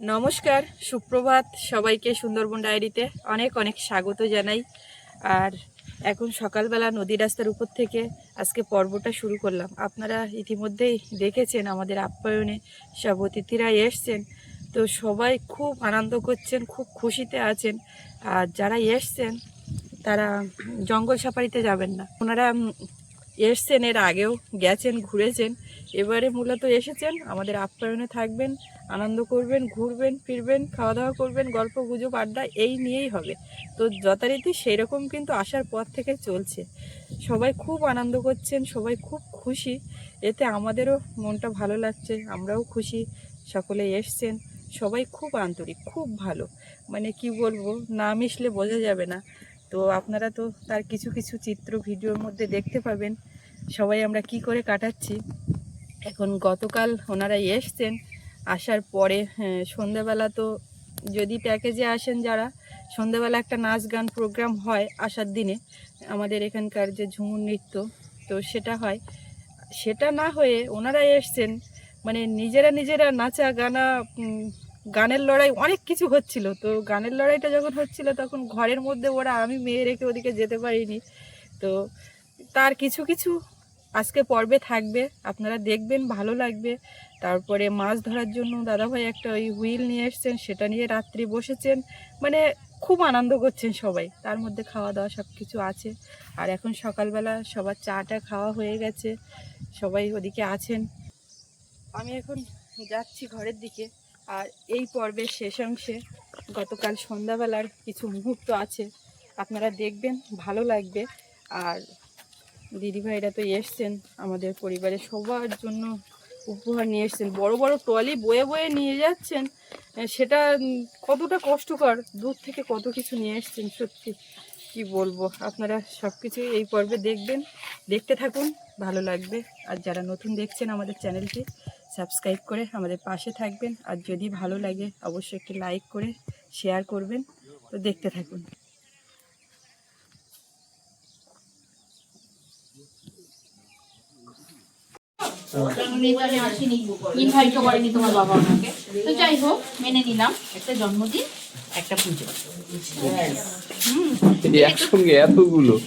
নমস্কার, সুপ্রভাত সবাইকে সুন্দরবন ডায়েরিতে অনেক অনেক স্বাগত জানাই। আর এখন সকালবেলা নদী রাস্তার উপর থেকে আজকে পর্বটা শুরু করলাম। আপনারা ইতিমধ্যেই দেখেছেন আমাদের আপ্যায়নে সব অতিথিরা এসছেন। তো সবাই খুব আনন্দ করছেন, খুব খুশিতে আছেন। আর যারা এসছেন, তারা জঙ্গল সাফারিতে যাবেন না। ওনারা এসছেন, এর আগেও গেছেন, ঘুরেছেন। এবারে মূলত এসেছেন, আমাদের আপ্যায়নে থাকবেন আনন্দ করবেন, ঘুরবেন, ফিরবেন খাওয়া দাওয়া করবেন, গল্প, গুজব, আড্ডা, এই নিয়েই হবে। তো যথারীতি সেই রকম কিন্তু আসার পর থেকে চলছে। সবাই খুব আনন্দ করছেন, সবাই খুব খুশি। এতে আমাদেরও মনটা ভালো লাগছে, আমরাও খুশি, সকলে এসছেন। সবাই খুব আন্তরিক, খুব ভালো। মানে কি বলব, না মিশলে বোঝা যাবে না। তো আপনারা তো তার কিছু কিছু চিত্র ভিডিওর মধ্যে দেখতে পাবেন। সবাই আমরা কি করে কাটাচ্ছি? এখন গতকাল ওনারা এসছেন আসার পরে হ্যাঁ, সন্ধ্যাবেলা তো যদি প্যাকেজে আসেন যারা সন্ধ্যাবেলা একটা নাচ গান প্রোগ্রাম হয় আসার দিনে আমাদের এখানকার যে ঝুমুর নৃত্য তো সেটা হয়। সেটা না হয়ে ওনারা এসছেন মানে নিজেরা নিজেরা নাচা গানা গানের লড়াই অনেক কিছু হচ্ছিল। তো গানের লড়াইটা যখন হচ্ছিল তখন ঘরের মধ্যে ওরা আমি মেয়ে রেখে ওদিকে যেতে পারিনি। তো তার কিছু কিছু আজকে পর্বে থাকবে আপনারা দেখবেন ভালো লাগবে। তারপরে মাছ ধরার জন্য দাদাভাই একটা ওই হুইল নিয়ে এসছেন, সেটা নিয়ে রাত্রি বসেছেন। মানে খুব আনন্দ করছেন সবাই। তার মধ্যে খাওয়া দাওয়া সব কিছু আছে। আর এখন সকালবেলা সবার চাটা খাওয়া হয়ে গেছে। সবাই ওদিকে আছেন। আমি এখন যাচ্ছি ঘরের দিকে। আর এই পর্বের শেষ অংশে গতকাল সন্ধ্যাবেলার কিছু মুহূর্ত আছে। আপনারা দেখবেন, ভালো লাগবে। আর দিদিভাইরা তো এসছেন আমাদের পরিবারের সবার জন্য। উপহার নিয়ে এসছেন। বড় বড় ট্রলি বয়ে বয়ে নিয়ে যাচ্ছেন। সেটা কতটা কষ্টকর, দূর থেকে কত কিছু নিয়ে এসছেন, সত্যি। কি বলব, আপনারা সব কিছুই এই পর্বে দেখবেন। দেখতে থাকুন, ভালো লাগবে। আর যারা নতুন দেখছেন আমাদের চ্যানেলটি, সাবস্ক্রাইব করে আমাদের পাশে থাকবেন। আর যদি ভালো লাগে, অবশ্যই একটি লাইক করে, শেয়ার করবেন। তো দেখতে থাকুন। আমি আসিনি ইনভাইটও করেনি তোমার বাবা আমাকে। তো যাই হোক মেনে নিলাম একটা জন্মদিন একটা পুজো। হুম। একসঙ্গে এতগুলো।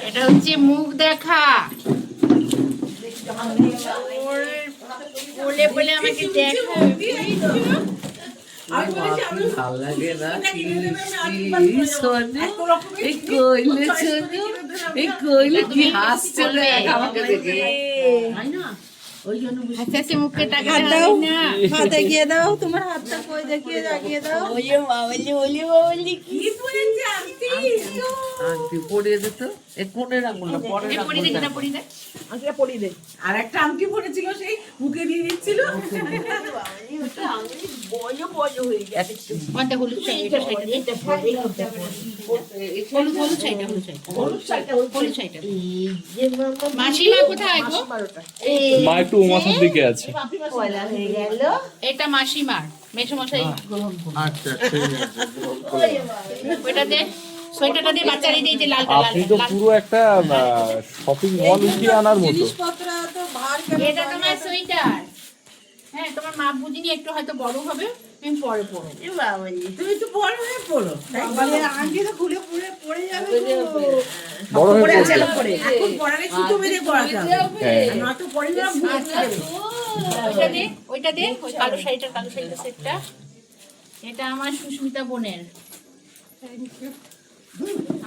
এটা হচ্ছে মুখ দেখা। বলে বলে আমাকে দেখা। কি হাসছে আমাকে দেখে। হাত দাও। না। দাও তোমার হাতটা কই দেখিয়ে দেখিয়ে দাও। ওলে বাবলি ওলে বাবলি কি আংটি পরিয়ে দিত আঙুলটা পরের দেখ আঙুলটা। দেখ আংটিটা পরিয়ে দে আর একটা পরেছিল সেই মুখে দিয়ে দিচ্ছিল। মা একটু দিকে আছে। এটা মাসিমার মেসমশাই। গ্রহণ করুন আচ্ছা ঠিক আছে। ওইটা দে। সোয়েটারটা দিয়ে বাচ্চারই দিয়ে যে লালটা লাল আপনি তো পুরো একটা শপিং মল উঠিয়ে আনার মতো। জিনিসপত্র তো ভার এটা তোমার সোয়েটার। হ্যাঁ তোমার মা বুঝিনি একটু হয়তো বড় হবে তুমি পরে পড়ো তুমি একটু বড় হয়ে পড়ো। আংটি তো খুলে পুরে পড়ে যাবে বড় হয়ে পড়ে গেল পরে এখন পড়ালে সুতো বেঁধে পড়াতে হবে। হ্যাঁ। না তো পড়ে না ভুলে যাবে ওইটা দে ওইটা দে ওই কালো শাড়িটা কালো শাড়িটা সেটটা এটা আমার সুস্মিতা বোনের।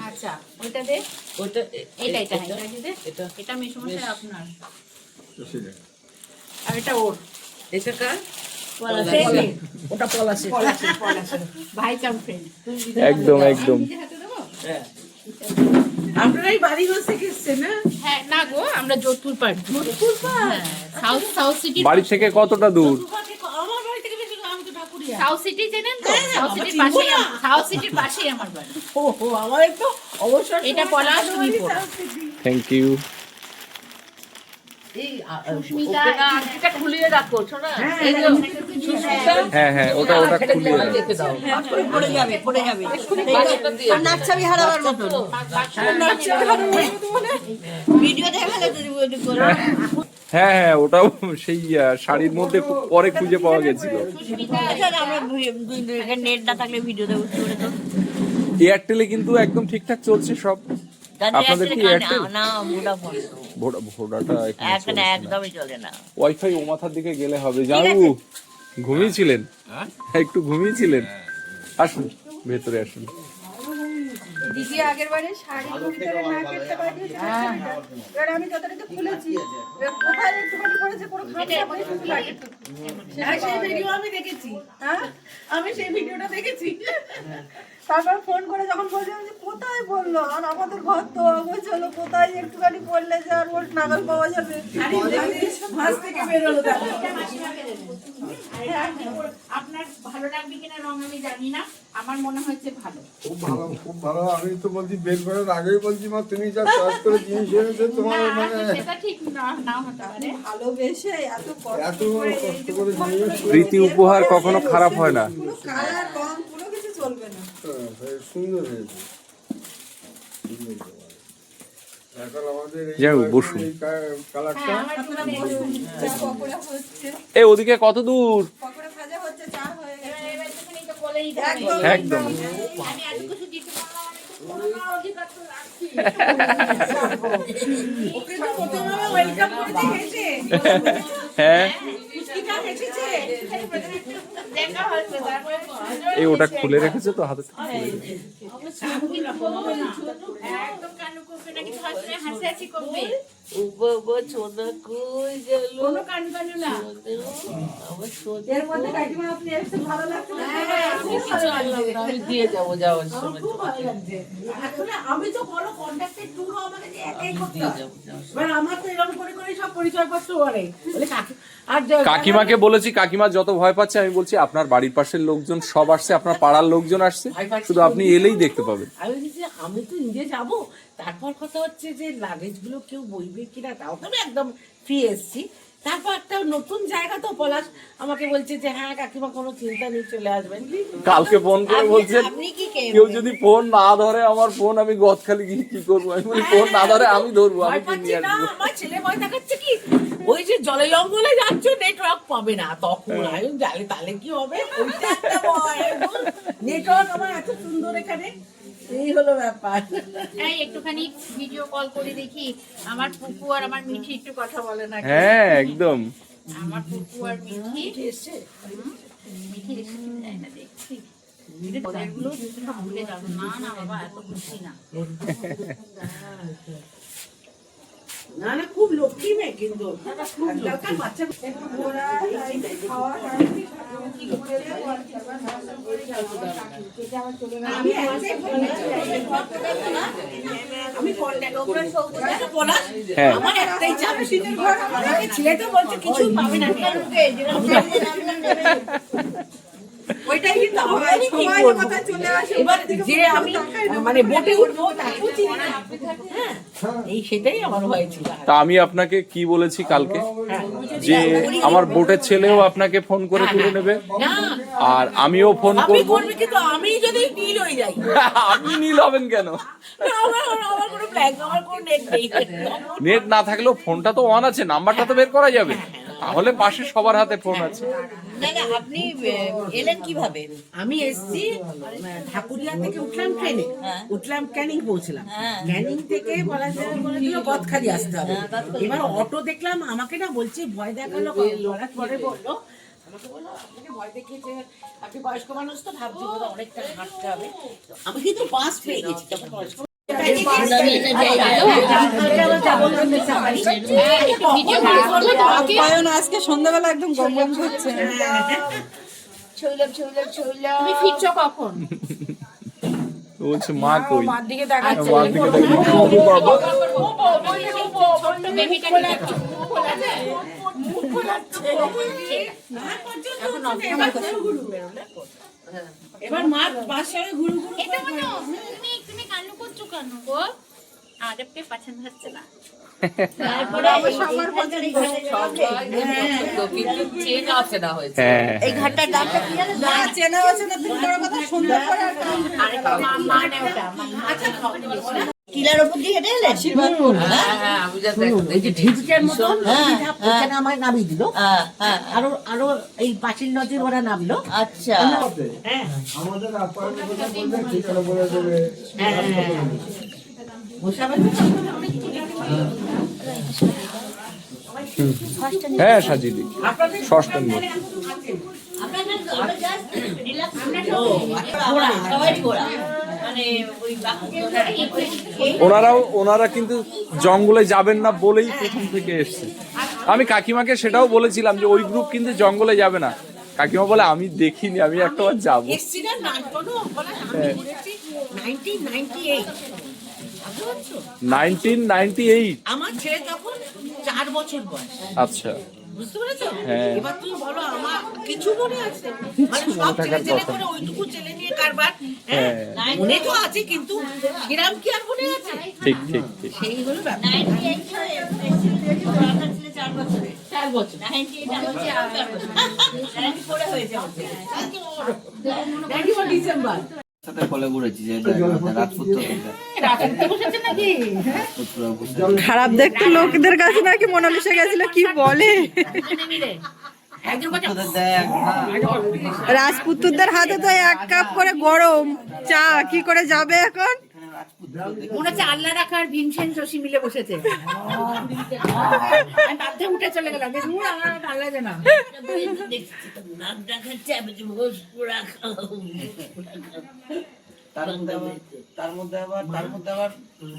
আচ্ছা ওইটা দে ওটা এটা এটা হ্যাঁ, এটা এটা এটা মেসমশাই আপনার। আর এটা ওর। এটা কার? ওটা পলাশে ভাই কাম ফ্রেন্ড একদম একদম। হ্যাঁ। আপনারাই বাড়িগঞ্জ থেকে এসছেন না হ্যাঁ না গো আমরা যোধপুর পাড়। হ্যাঁ সাউথ সাউথ সিটি বাড়ি থেকে কতটা দূর আমার বাড়ি থেকে বেশি দূর, আমি তো ঠাকুরিয়া সাউথ সিটি চেনেন তো? হ্যাঁ, সাউথ সিটির চিনবো পাশেই না। সাউথ সিটির পাশেই আমার বাড়ি। ও ও আমার একটু অবসর এটা পলাশ। থ্যাংক ইউ এই আ- সুস্মিতা, ওকে না আংটিটা খুলিয়ে রাখো শোনা এই যে সুস্মিতা হ্যাঁ হ্যাঁ ওটা ওটা খুলিয়ে পরে দাও। রেখে দাও। পড়ে যাবে পড়ে যাবে। বাক্সটা দিয়ে আর নাকছাবি হারাবার মতন নাকছাবি হারাবার মতন। মানে ভিডিও দেখা তো হ্যাঁ হ্যাঁ ওটাও সেই শাড়ির মধ্যে খুব পরে খুঁজে পাওয়া গেছিল। নেট না থাকলে ভিডিও দেবো কি করে তো এয়ারটেলে কিন্তু একদম ঠিকঠাক চলছে সব। আপনাদের কি এয়ারটেল না ভোডাফোন। ভোডাটা এখানে এখানে চলছে না। একদমই চলে না। ওয়াইফাই ও মাথার দিকে গেলে হবে। জানু ঘুমিয়েছিলেন? হ্যাঁ, একটু ঘুমিয়েছিলেন? আসুন ভেতরে আসুন। দিদি আগের বারে শাড়ির ভিতরে না কেটে পাঠিয়েছে এবার আমি যতটা খুলেছি এবার কোথায় একটুখানি খামটা পড়ে শুধু লাগে সেই ভিডিও আমি দেখেছি। হ্যাঁ আমি সেই ভিডিওটা দেখেছি। তারপর ফোন করে যখন বলছিলাম যে কোথায় বলল? আর আমাদের ঘর তো অগোছল কোথায় একটুখানি পড়লে যে আর ওর নাগাল পাওয়া যাবে? মাছ থেকে বেরোলো তাহলে আপনার ভালো লাগবে কিনা রং আমি জানি না আমার মনে হয়েছে ভালো। খুব ভালো খুব ভালো। আমি তো বলছি বের করার আগেই বলছি মা তুমি যা করে জিনিস এনেছো তোমার মানে সেটা ঠিক না না হতে পারে। ভালোবেসে এত কষ্ট এত কষ্ট করে জিনিস প্রীতি উপহার কখনো খারাপ হয় না। কালার রং পুরো কিছু চলবে না। হ্যাঁ, সুন্দর হয়েছে। সুন্দর হয়েছে। এখন আমাদের এই যাই বসুন। পকোড়া হচ্ছে। এ ওদিকে কত দূর? হয়ে। একদম। হ্যাঁ। এই ওটা খুলে রেখেছে তো হাতে? আমি তো বড় কন্ট্যাক্টের ট্যুরও আমাকে একাই করতে আমার তো এরকম করে করে সব পরিচয়পত্র করে বলে কাকি কাকিমাকে বলেছি কাকিমা যত ভয় পাচ্ছে আমি বলছি আপনার বাড়ির পাশের লোকজন সব আসছে আপনার পাড়ার লোকজন আসছে। শুধু আপনি এলেই দেখতে পাবেন। আমি বলছি আমি তো নিজে যাব। তারপর কথা হচ্ছে যে লাগেজগুলো কেউ বইবে কিনা তাও তো আমি একদম ফ্রি এসছি। তারপর একটা নতুন জায়গা তো পলাশ আমাকে বলছে যে হ্যাঁ কাকিমা কোনো চিন্তা নেই চলে আসবেন। কালকে ফোন করে কি কেউ যদি ফোন না ধরে আমার ফোন আমি গদখালি গিয়ে কি করব? আমি ফোন না ধরে আমি ধরবো আমি আমার ছেলে ভয় দেখাচ্ছে কি? ওই যে জলে জঙ্গলে যাচ্ছ নেটওয়ার্ক পাবে না। তখন আমি জালে তাহলে কি হবে? ওইটা একটা ভয়। নেটওয়ার্ক আমার এত সুন্দর এখানে। এই হলো ব্যাপার। এই একটুখানি ভিডিও কল করে দেখি আমার পুপু আর আমার মিঠি একটু কথা বলে না হ্যাঁ একদম। আমার পুপু আর মিঠি। এসছে? মিঠি এসে না দেখছি। ভুলে যাব। না না বাবা এত খুশি না। না না খুব লক্ষ্মী মেয়ে কিন্তু। আজকালকার বাচ্চা একটাই বলি, আমি contact করে দেখো পলাশ, হ্যাঁ। আমার একটাই চাপ আমাকে ছেলেটা বলছে কিছু পাবে না ওইটাই কিন্তু আমার সময় কথা চলে আসে। এবার যে আমি মানে বোটে উঠবো তাকেও চিনি না। হ্যাঁ, এই সেটাই আমার ভয় ছিল। তা আমি আপনাকে কি বলেছি কালকে? যে আমার বোটের ছেলেও আপনাকে ফোন করে তুলে নেবে। আর আমিও ফোন আপনি করব। কিন্তু আমি যদি নীল হয়ে যাই। আপনি নীল হবেন কেন? নেট নেট না থাকলেও ফোনটা তো অন আছে নাম্বারটা তো বের করা যাবে। তাহলে পাশে সবার হাতে ফোন আছে। না না আপনি এলেন কীভাবে? আমি এসছি ঠাকুরিয়া থেকে উঠলাম ট্রেনে উঠলাম ক্যানিং পৌঁছলাম। ক্যানিং থেকে বলা যায় বলেছিল গদখালি আসতে হবে। এবার অটো দেখলাম আমাকে না বলছে ভয় দেখাল বলার পরে বলল আমাকে বলল আপনাকে ভয় দেখিয়েছে আপনি বয়স্ক মানুষ তো ভাবছি অনেকটা হাঁটতে হবে। আমি কিন্তু বাস পেয়ে গেছি তখন বয়স্ক আজকে সন্ধ্যাবেলা একদম গম গম করছে তুমি ফিরছো কখন ও বলছে মা কই মার দিকে দেখা মা থেকে দেখি, ও বাবা বেবিটাকে দেখছ মুখ খোলাচ্ছে এবার মা বাসায় ঘুরু ঘুরু এটা মানে তুমি তুমি কান্না করছ কেন গো আরে পছন্দ হচ্ছে না তারপরে এই হ্যাঁ ঘাটটার দামটা কি জানো না চেনা আছে না তুমি কথা সুন্দর করে টিলার উপর দিয়ে হেঁটে হ্যাঁ হ্যাঁ যা এই যে মতন হ্যাঁ, ওখানে আমায় নামিয়ে দিল। আরও আরও এই পাঁচিল নদীর ওরা নামলো। আচ্ছা। হ্যাঁ। আমাদের সাজিয়ে দিই। বাকি ওনারাও ওনারা কিন্তু জঙ্গলে যাবেন না বলেই প্রথম থেকে এসছে। আমি কাকিমাকে সেটাও বলেছিলাম যে ওই গ্রুপ কিন্তু জঙ্গলে যাবে না। কাকিমা বলে আমি দেখিনি আমি একটা বার যাব। ঘুরেছি nineteen ninety eight nineteen ninety eight. আমার ছেলে তখন চার বছর বয়স। আচ্ছা। বুঝতে পেরেছ? হ্যাঁ। এবার তুমি বলো আমার কিছু মনে আছে? মানে সব ছেলে ছেলে করে ওইটুকু ছেলে নিয়ে কারবার হ্যাঁ? হ্যাঁ। মনে তো আছে কিন্তু কিরাম কি আর মনে আছে? ঠিক ঠিক ঠিক। সেই হলো ব্যাপার। চার বছরে। চার বছর। নাইনটি এইট আমার চার বছর। নাইনটি ফোরে হয়েছে আমাদের ডিসেম্বর। সাথে কলে ঘুরেছি যে রাজপুত্র নাকি? খারাপ দেখতে লোকদের কাছে নাকি মোনালিসা গেছিল কি বলে? তোদের রাজপুত্রদের হাতে তো এক কাপ করে গরম। চা কি করে যাবে এখন? মনে হচ্ছে আল্লাহ রাখার ভীমসেন যোশী মিলে বসেছে। আমি বাধ্যে উঠে চলে গেলাম। বেশ দূর আমার আল্লাহ জানা নাক দেখাচ্ছে আমি যে ভোজ পুরা তার মধ্যে আবার তার মধ্যে আবার তার মধ্যে আবার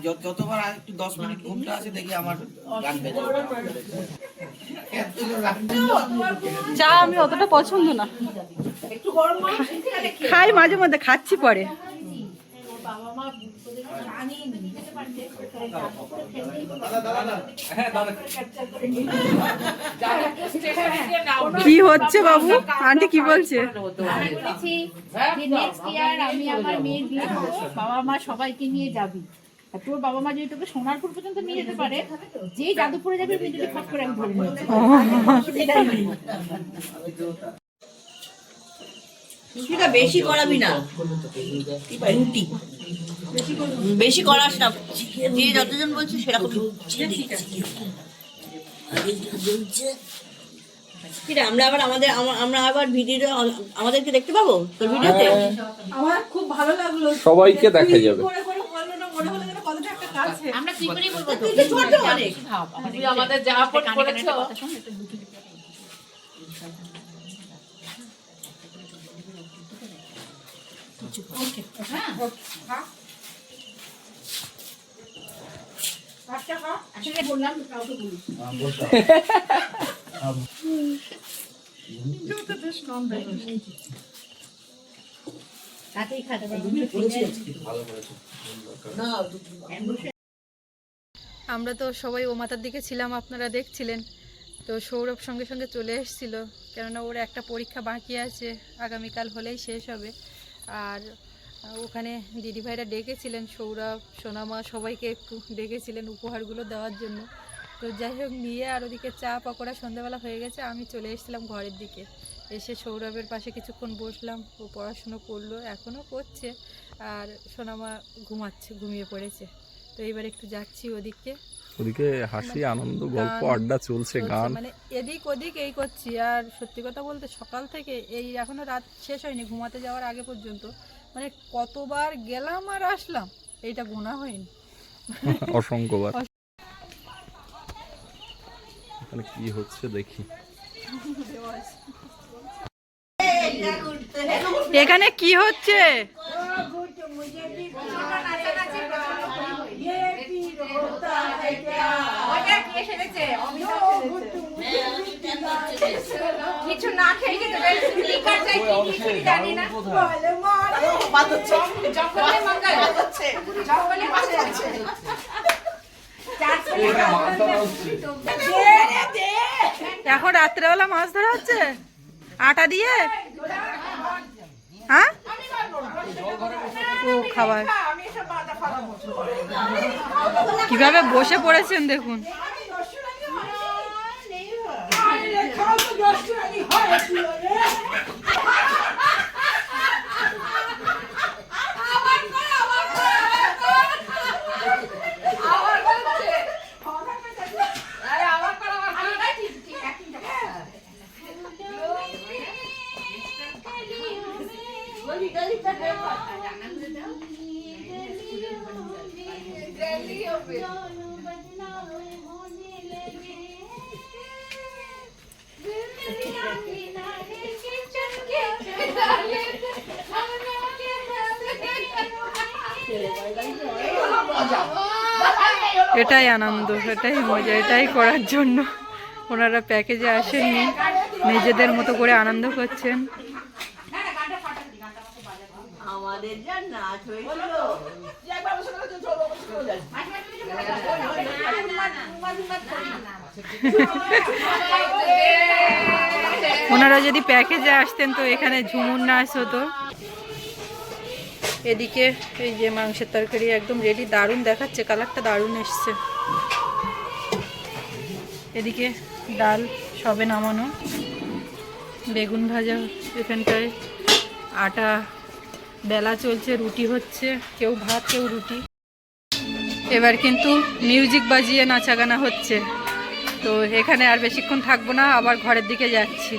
য- যতবার আর একটু দশ মিনিট ঘুমটা আছে দেখি আমার গান চা আমি অতটা পছন্দ না। খাই মাঝে মধ্যে খাচ্ছি পরে। কি হচ্ছে বাবু? আন্টি কি বলছে? নেক্সট ইয়ার আমি আমার মেয়ের বিয়ে করব বাবা মা সবাইকে নিয়ে যাবি। তোর বাবা মা যদি তোকে সোনারপুর পর্যন্ত নিয়ে যেতে পারে যেই যাদুপুরে যাবে মেয়েটাকে ফট করে আমি ধরে রুটিটা বেশি করাবি না। রুটি। বেশি করাস না। যে যতজন বলছে সেরকম কিরে আমরা আবার আমাদের আমরা আবার ভিডিও আমাদেরকে দেখতে পাবো তোর ভিডিওতে? সবাইকে দেখা যাবে। আমরা তুই করেই বলব তো তুই তো ছোট অনেক। ভাব তুমি আমাদের যা আপন করেছ আসলে বললাম কাউকে বলিস তাতেই খাতে আমরা তো সবাই ও মাতার দিকে ছিলাম আপনারা দেখছিলেন। তো সৌরভ সঙ্গে সঙ্গে চলে এসেছিল কেননা ওর একটা পরীক্ষা বাকি আছে আগামীকাল হলেই শেষ হবে। আর ওখানে দিদিভাইরা ডেকেছিলেন, সৌরভ, সোনামা, সবাইকে একটু ডেকেছিলেন উপহারগুলো দেওয়ার জন্য। তো যাই হোক, নিয়ে আর ওদিকে চা পকোড়া সন্ধ্যাবেলা হয়ে গেছে, আমি চলে এসেছিলাম ঘরের দিকে। এসে সৌরভের পাশে কিছুক্ষণ বসলাম, ও পড়াশুনো করল, এখনও করছে, আর সোনামা ঘুমাচ্ছে, ঘুমিয়ে পড়েছে। তো এবার একটু যাচ্ছি ওদিকে ওদিকে হাসি আনন্দ গল্প আড্ডা চলছে চলছে। গান। মানে এদিক ওদিক এই করছি। আর সত্যি কথা বলতে সকাল থেকে এই এখনও রাত শেষ হয়নি ঘুমাতে যাওয়ার আগে পর্যন্ত। মানে কতবার গেলাম আর আসলাম এইটা গোনা হয়নি। অসংখ্যবার। এখানে কি হচ্ছে দেখি। এখানে কি হচ্ছে? কিছু না খেয়ে জানি না। এখন রাত্রেবেলা মাছ ধরা হচ্ছে? আটা দিয়ে? হ্যাঁ? ও খাবার। কীভাবে বসে পড়েছেন দেখুন। এটাই আনন্দ এটাই মজা এটাই করার জন্য। ওনারা প্যাকেজে আসেননি। নিজেদের মতো করে আনন্দ করছেন। আমাদের যা নাচ হয়েছিল। ওনারা যদি প্যাকেজে আসতেন তো এখানে ঝুমুর নাচ হতো। এদিকে এই যে মাংসের তরকারি একদম রেডি দারুণ দেখাচ্ছে, কালারটা দারুণ এসছে। এদিকে ডাল সবে নামানো, বেগুন ভাজা এখানটায়, আটা, বেলা চলছে, রুটি হচ্ছে, কেউ ভাত, কেউ রুটি। এবার কিন্তু মিউজিক বাজিয়ে নাচা গানা হচ্ছে। তো এখানে আর বেশিক্ষণ থাকব না, আবার ঘরের দিকে যাচ্ছি।